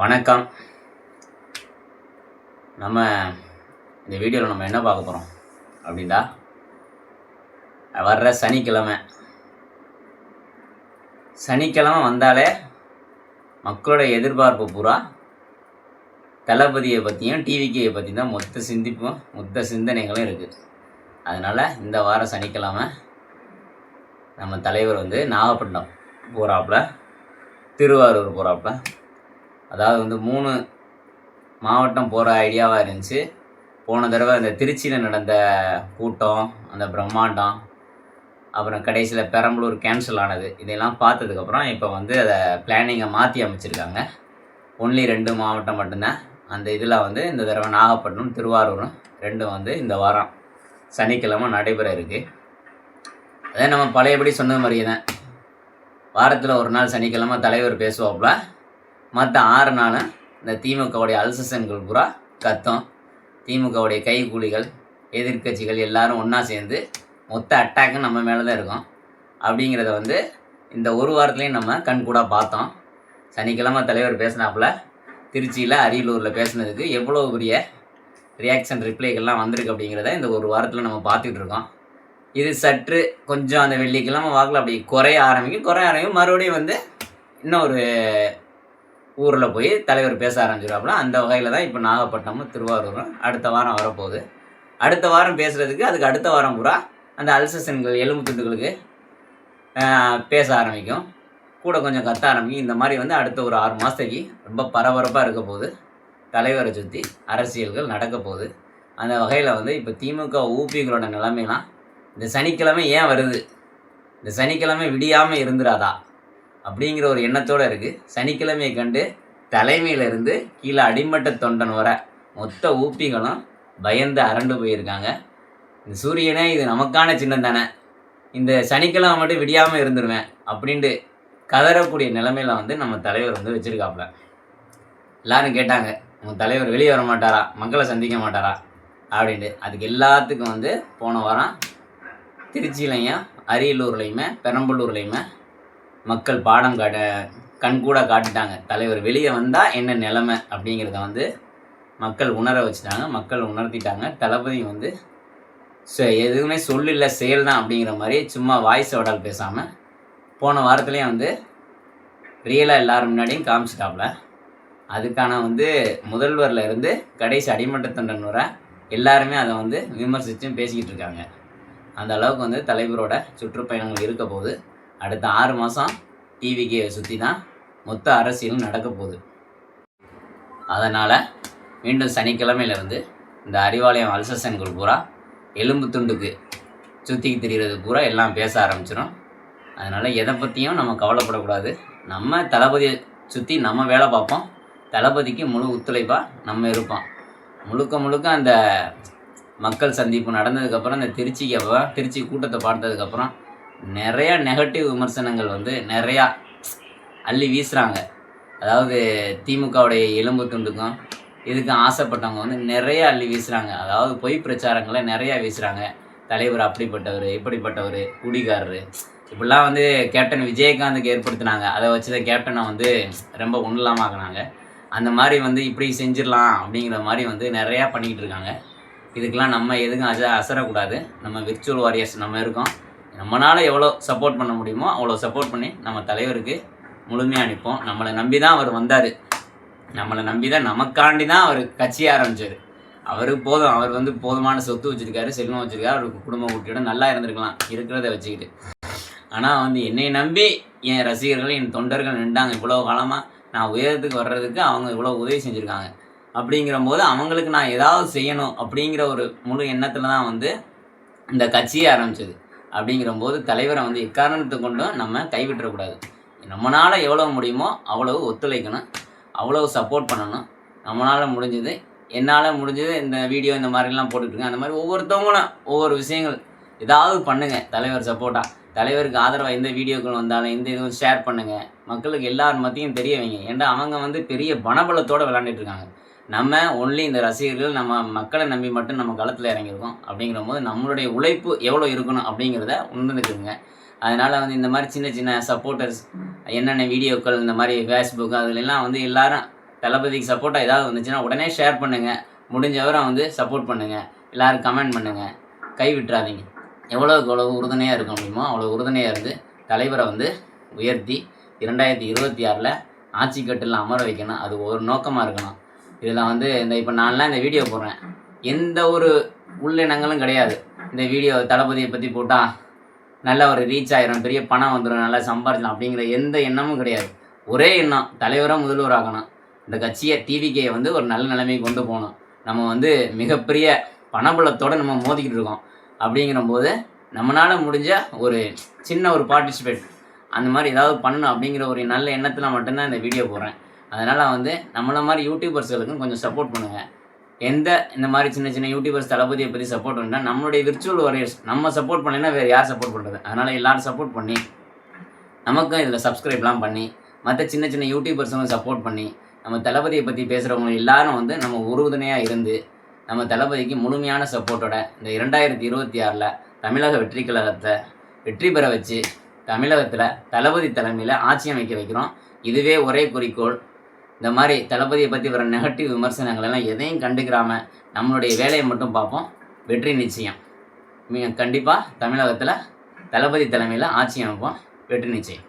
வணக்கம். நம்ம இந்த வீடியோவில் நம்ம என்ன பார்க்க போகிறோம் அப்படின்டா வர்ற சனிக்கிழமை. சனிக்கிழமை வந்தாலே மக்களோட எதிர்பார்ப்பு பூரா தளபதியை பற்றியும் டிவிக்கையை பற்றி தான் மொத்த சிந்திப்பும் மொத்த சிந்தனைகளும் இருக்குது அதனால் இந்த வாரம் சனிக்கிழமை நம்ம தலைவர் வந்து நாகப்பட்டினம் போகிறாப்புல திருவாரூர் போகிறாப்புல அதாவது வந்து மூணு மாவட்டம் போகிற ஐடியாவாக இருந்துச்சு. போன தடவை அந்த திருச்சியில் நடந்த கூட்டம் அந்த பிரம்மாண்டம் அப்புறம் கடைசியில் பெரம்பலூர் கேன்சல் ஆனது இதெல்லாம் பார்த்ததுக்கப்புறம் இப்போ வந்து அதை பிளானிங்கை மாற்றி அமைச்சிருக்காங்க. ஒன்லி ரெண்டு மாவட்டம் மட்டும்தான். அந்த இதில் வந்து இந்த தடவை நாகப்பட்டினம் திருவாரூரும் ரெண்டும் வந்து இந்த வாரம் சனிக்கிழமை நடைபெற இருக்குது அதே நம்ம பழையபடி சொன்னது மாதிரியே தான். வாரத்தில் ஒரு நாள் சனிக்கிழமை தலைவர் பேசுவாப்புல. மற்ற ஆறு நாளும் இந்த திமுகவுடைய அல்சசன்கள் பூரா கத்தம் திமுகவுடைய கைக்கூலிகள் எதிர்க்கட்சிகள் எல்லாரும் ஒன்றா சேர்ந்து மொத்த அட்டாக்கும் நம்ம மேலே தான் இருக்கும். அப்படிங்கிறத வந்து இந்த ஒரு வாரத்துலேயும் நம்ம கண்கூடாக பார்த்தோம். சனிக்கிழமை தலைவர் பேசினாப்புல திருச்சியில் அரியலூரில் பேசுனதுக்கு எவ்வளோ பெரிய ரியாக்ஷன் ரிப்ளைகள்லாம் வந்திருக்கு அப்படிங்கிறத இந்த ஒரு வாரத்தில் நம்ம பார்த்துக்கிட்டு இருக்கோம். இது சற்று கொஞ்சம் அந்த வெள்ளிக்கிழமை வாக்கில் அப்படி குறைய ஆரம்பிக்கும். குறைய ஆரம்பிக்கும். மறுபடியும் வந்து இன்னும் ஒரு ஊரில் போய் தலைவர் பேச ஆரம்பிச்சிருவாப்புல அந்த வகையில் தான் இப்போ நாகப்பட்டினமும் திருவாரூரும் அடுத்த வாரம் வரப்போகுது. அடுத்த வாரம் பேசுகிறதுக்கு அதுக்கு அடுத்த வாரம் பூரா அந்த அல்சசன்கள் எலும்பு துண்டுகளுக்கு பேச ஆரம்பிக்கும். கூட கொஞ்சம் கத்த ஆரம்பிக்கும். இந்த மாதிரி வந்து அடுத்த ஒரு ஆறு மாதத்துக்கு ரொம்ப பரபரப்பாக இருக்க போகுது. தலைவரை சுற்றி அரசியல்கள் நடக்க போகுது. அந்த வகையில் வந்து இப்போ திமுக ஊபிகளோட நிலைமைலாம் இந்த சனிக்கிழமை ஏன் வருது? இந்த சனிக்கிழமை விடியாமல் இருந்துடாதா அப்படிங்கிற ஒரு எண்ணத்தோடு இருக்குது சனிக்கிழமையை கண்டு தலைமையிலிருந்து கீழே அடிமட்ட தொண்டன் வர மொத்த ஊப்பிகளும் பயந்து அரண்டு போயிருக்காங்க. இந்த சூரியனே இது நமக்கான சின்னம் தானே. இந்த சனிக்கிழமை மட்டும் விடியாமல் இருந்துருவேன் அப்படின்ட்டு கதறக்கூடிய நிலைமையில வந்து நம்ம தலைவர் வந்து வச்சுருக்காப்புல. எல்லாரும் கேட்டாங்க உங்கள் தலைவர் வெளியே வர மாட்டாரா? மக்களை சந்திக்க மாட்டாரா? அப்படின்ட்டு. அதுக்கு எல்லாத்துக்கும் வந்து போன வாரம் திருச்சியிலையும் அரியலூர்லையுமே பெரம்பலூர்லையுமே மக்கள் பாடம் காட்ட கண்கூடாக காட்டிட்டாங்க. தலைவர் வெளியே வந்தால் என்ன நிலமை அப்படிங்கிறத வந்து மக்கள் உணர வச்சுட்டாங்க. மக்கள் உணர்த்திட்டாங்க. தளபதி வந்து ஸோ எதுவுமே சொல்லில்ல செயல் தான் அப்படிங்கிற மாதிரி சும்மா வாய்ஸ் ஓடால் பேசாமல் போன வாரத்துலேயும் வந்து ரியலாக எல்லாரும் முன்னாடியும் காமிச்சிட்டாப்புல அதுக்கான வந்து முதல்வரில் இருந்து கடைசி அடிமட்ட தொண்டன் வர எல்லாருமே அதை வந்து விமர்சித்தும் பேசிக்கிட்டு இருக்காங்க. அந்த அளவுக்கு வந்து தலைவரோட சுற்றுப்பயணங்கள் இருக்க போகுது. அடுத்த ஆறு மாதம் டிவிக்கு சுற்றி தான் மொத்த அரசியலும் நடக்க போகுது. அதனால் மீண்டும் சனிக்கிழமையிலேருந்து இந்த அறிவாலயம் அல்சசன்கள் பூரா எலும்பு துண்டுக்கு சுற்றி தெரிகிறது பூரா எல்லாம் பேச ஆரம்பிச்சிடும் அதனால் எதை பற்றியும் நம்ம கவலைப்படக்கூடாது. நம்ம தளபதியை சுற்றி நம்ம வேலை பார்ப்போம். தளபதிக்கு முழு ஒத்துழைப்பாக நம்ம இருப்போம். முழுக்க முழுக்க அந்த மக்கள் சந்திப்பு நடந்ததுக்கப்புறம் இந்த திருச்சிக்கு அப்புறம் திருச்சி கூட்டத்தை பார்த்ததுக்கப்புறம் நிறையா நெகட்டிவ் விமர்சனங்கள் வந்து நிறையா அள்ளி வீசுகிறாங்க அதாவது திமுகவுடைய எலும்பு துண்டுக்கும் இதுக்கும் ஆசைப்பட்டவங்க வந்து நிறைய அள்ளி வீசுகிறாங்க அதாவது பொய் பிரச்சாரங்களை நிறையா வீசுகிறாங்க தலைவர் அப்படிப்பட்டவர் இப்படிப்பட்டவர் குடிகாரரு. இப்படிலாம் வந்து கேப்டன் விஜயகாந்துக்கு ஏற்படுத்தினாங்க. அதை வச்சு தான் கேப்டனை வந்து ரொம்ப உண்ணலாமாக்குனாங்க அந்த மாதிரி வந்து இப்படி செஞ்சிடலாம் அப்படிங்கிற மாதிரி வந்து நிறையா பண்ணிக்கிட்டு இருக்காங்க. இதுக்கெலாம் நம்ம எதுக்கும் அச அசரக்கூடாது. நம்ம விர்ச்சுவல் வாரியர்ஸ் நம்ம இருக்கோம். நம்மளால் எவ்வளோ சப்போர்ட் பண்ண முடியுமோ அவ்வளோ சப்போர்ட் பண்ணி நம்ம தலைவருக்கு முழுமையாக அனுப்போம் நம்மளை நம்பி தான் அவர் வந்தார். நம்மளை நம்பி தான் நமக்காண்டி தான் அவர் கட்சி ஆரம்பித்தார் அவருக்கு போதும். அவர் வந்து போதுமான சொத்து வச்சுருக்காரு செல்வம் வச்சுருக்காரு. அவருக்கு குடும்ப குட்டியோட நல்லா இருந்திருக்கலாம் இருக்கிறத வச்சுக்கிட்டு. ஆனால் வந்து என்னை நம்பி என் ரசிகர்கள் என் தொண்டர்கள் நின்றாங்க. இவ்வளோ காலமாக நான் உயரத்துக்கு வர்றதுக்கு அவங்க இவ்வளோ உதவி செஞ்சுருக்காங்க. அப்படிங்கிற போது அவங்களுக்கு நான் ஏதாவது செய்யணும் அப்படிங்கிற ஒரு முழு எண்ணத்தில் தான் வந்து இந்த கட்சியே ஆரம்பிச்சது. அப்படிங்கிறபோது தலைவரை வந்து எக்காரணத்தை கொண்டும் நம்ம கைவிட்டுறக்கூடாது. நம்மளால் எவ்வளோ முடியுமோ அவ்வளவு ஒத்துழைக்கணும். அவ்வளோ சப்போர்ட் பண்ணணும். நம்மளால் முடிஞ்சது என்னால் முடிஞ்சது இந்த வீடியோ இந்த மாதிரிலாம் போட்டுட்ருக்கேன். அந்த மாதிரி ஒவ்வொருத்தவங்களும் ஒவ்வொரு விஷயங்கள் ஏதாவது பண்ணுங்கள் தலைவர் சப்போர்ட்டாக தலைவருக்கு ஆதரவாக எந்த வீடியோக்கள் வந்தாலும் எந்த இதுவும் ஷேர் பண்ணுங்கள் மக்களுக்கு எல்லார் மத்தியும் தெரிய வைங்க. ஏன்டா அவங்க வந்து பெரிய பணபலத்தோடு விளாண்டுட்டு இருக்காங்க நம்ம ஒன்லி இந்த ரசிகர்கள் நம்ம மக்களை நம்பி மட்டும் நம்ம களத்தில் இறங்கியிருக்கோம் அப்படிங்கிற போது நம்மளுடைய உழைப்பு எவ்வளோ இருக்கணும் அப்படிங்கிறத உணர்ந்துக்குங்க அதனால் வந்து இந்த மாதிரி சின்ன சின்ன சப்போர்ட்டர்ஸ் என்னென்ன வீடியோக்கள் இந்த மாதிரி ஃபேஸ்புக் அதுலெல்லாம் வந்து எல்லாரும் தளபதிக்கு சப்போர்ட்டாக ஏதாவது வந்துச்சுன்னா உடனே ஷேர் பண்ணுங்கள் முடிஞ்சவரை வந்து சப்போர்ட் பண்ணுங்கள் எல்லோரும் கமெண்ட் பண்ணுங்கள் கை விட்டுறாதீங்க எவ்வளோக்கு எவ்வளோ உறுதுணையாக இருக்க முடியுமோ அவ்வளோ உறுதுணையாக இருந்து தலைவரை வந்து உயர்த்தி இரண்டாயிரத்தி இருபத்தி ஆறில் ஆட்சி கட்டில் அமர வைக்கணும். அது ஒரு நோக்கமாக இருக்கணும். இதில் வந்து இந்த இப்போ நான்லாம் இந்த வீடியோ போடுறேன். எந்த ஒரு உள்ளினங்களும் கிடையாது. இந்த வீடியோ தளபதியை பற்றி போட்டால் நல்ல ஒரு ரீச் ஆகிரும் பெரிய பணம் வந்துடும் நல்லா சம்பாதிக்கலாம் அப்படிங்கிற எந்த எண்ணமும் கிடையாது. ஒரே எண்ணம் தலைவராக முதல்வராகணும் இந்த கட்சியை டிவிகேயை வந்து ஒரு நல்ல நிலைமைக்கு கொண்டு போகணும். நம்ம வந்து மிகப்பெரிய பணபலத்தோடு நம்ம மோதிக்கிட்டு இருக்கோம். அப்படிங்கிற போது நம்மளால் முடிஞ்ச ஒரு சின்ன ஒரு பார்ட்டிசிபேட் அந்த மாதிரி ஏதாவது பண்ணணும் அப்படிங்கிற ஒரு நல்ல எண்ணத்தில் மட்டும்தான் இந்த வீடியோ போடுறேன். அதனால் வந்து நம்மளை மாதிரி யூடியூபர்ஸ்களுக்கும் கொஞ்சம் சப்போர்ட் பண்ணுங்கள் எந்த இந்த மாதிரி சின்ன சின்ன யூடியூபர்ஸ் தளபதியை பற்றி சப்போர்ட் பண்ணால் நம்மளுடைய விர்ச்சுவல் வாரியர்ஸ் நம்ம சப்போர்ட் பண்ணலைன்னா வேறு யார் சப்போர்ட் பண்ணுறது அதனால் எல்லாரும் சப்போர்ட் பண்ணி நமக்கும் இதில் சப்ஸ்கிரைப்லாம் பண்ணி மற்ற சின்ன சின்ன யூடியூபர்ஸும் சப்போர்ட் பண்ணி நம்ம தளபதியை பற்றி பேசுகிறவங்க எல்லாரும் வந்து நம்ம உறுதுணையாக இருந்து நம்ம தளபதிக்கு முழுமையான சப்போர்ட்டோட இந்த இரண்டாயிரத்தி இருபத்தி ஆறில் தமிழக வெற்றி கழகத்தை வெற்றி பெற வச்சு தமிழகத்தில் தளபதி தலைமையில் ஆட்சி அமைக்க வைக்கிறோம். இதுவே ஒரே குறிக்கோள் இந்த மாதிரி தளபதியை பற்றி வர நெகட்டிவ் விமர்சனங்கள் எல்லாம் எதையும் கண்டுக்கிறாமல் நம்மளுடைய வேலையை மட்டும் பார்ப்போம். வெற்றி நிச்சயம். கண்டிப்பாக தமிழகத்தில் தளபதி தலைமையில் ஆட்சி அமைப்போம். வெற்றி நிச்சயம்.